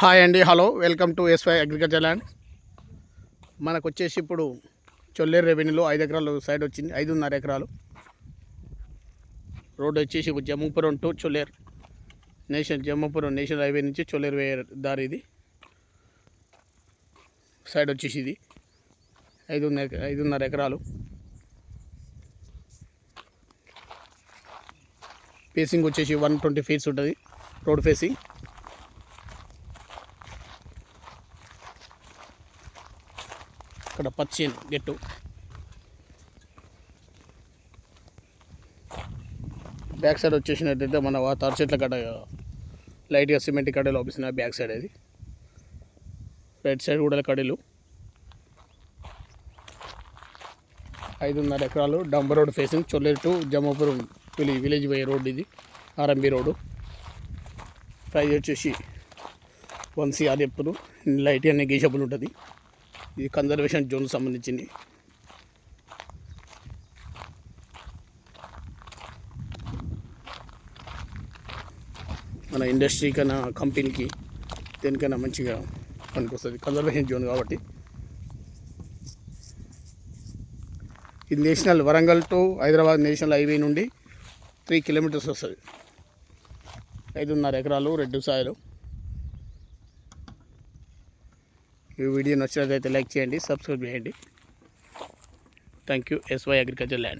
Hi అండి hello. Welcome to SY agriculture land. మనకు వచ్చేసి ఇప్పుడు చొల్లేరు రెవెన్యూలో ఐదు ఎకరాలు సైడ్ వచ్చింది ఐదున్నర ఎకరాలు. రోడ్ వచ్చేసి Jammupuram to Cholleru nation Jammupuram national highway నుంచి చొల్లేరు వే దారి ఇది. సైడ్ వచ్చేసి ఇది. ఐదున్నర ఐదున్నర ఎకరాలు. ఫేసింగ్ వచ్చేసి వన్ ట్వంటీ ఫీట్స్ ఉంటుంది రోడ్ ఫేసింగ్. ఇక్కడ పచ్చి గెట్టు. బ్యాక్ సైడ్ వచ్చేసినట్టయితే మన వా- చెట్ల కడ లైట్గా సిమెంట్ కడలు అవుపిస్తున్నాయి బ్యాక్ సైడ్ అది. రైట్ సైడ్ కూడా కడలు ఐదున్నర ఎకరాలు డంబర్ road facing Cholleru to Jammapuram village village పోయే రోడ్ ఇది ఆర్ఎంబి రోడ్డు ప్రైజ్ వచ్చేసి వన్ సిఆర్ చెప్తున్నారు లైట్ అనే గీషబుల్ ఉంటుంది. ఇది కన్జర్వేషన్ జోన్ సంబంధించింది. మన ఇండస్ట్రీ కన్నా కంపెనీకి దేనికైనా మంచిగా పనికొస్తుంది. కన్జర్వేషన్ జోన్ కాబట్టి. ఇది national Warangal to Hyderabad national highway నుండి త్రీ కిలోమీటర్స్ వస్తుంది. ఐదున్నర ఎకరాలు రెండు సాయలు. ఈ వీడియో నచ్చినట్లయితే లైక్ చేయండి సబ్స్క్రైబ్ చేయండి. Thank you SY agriculture land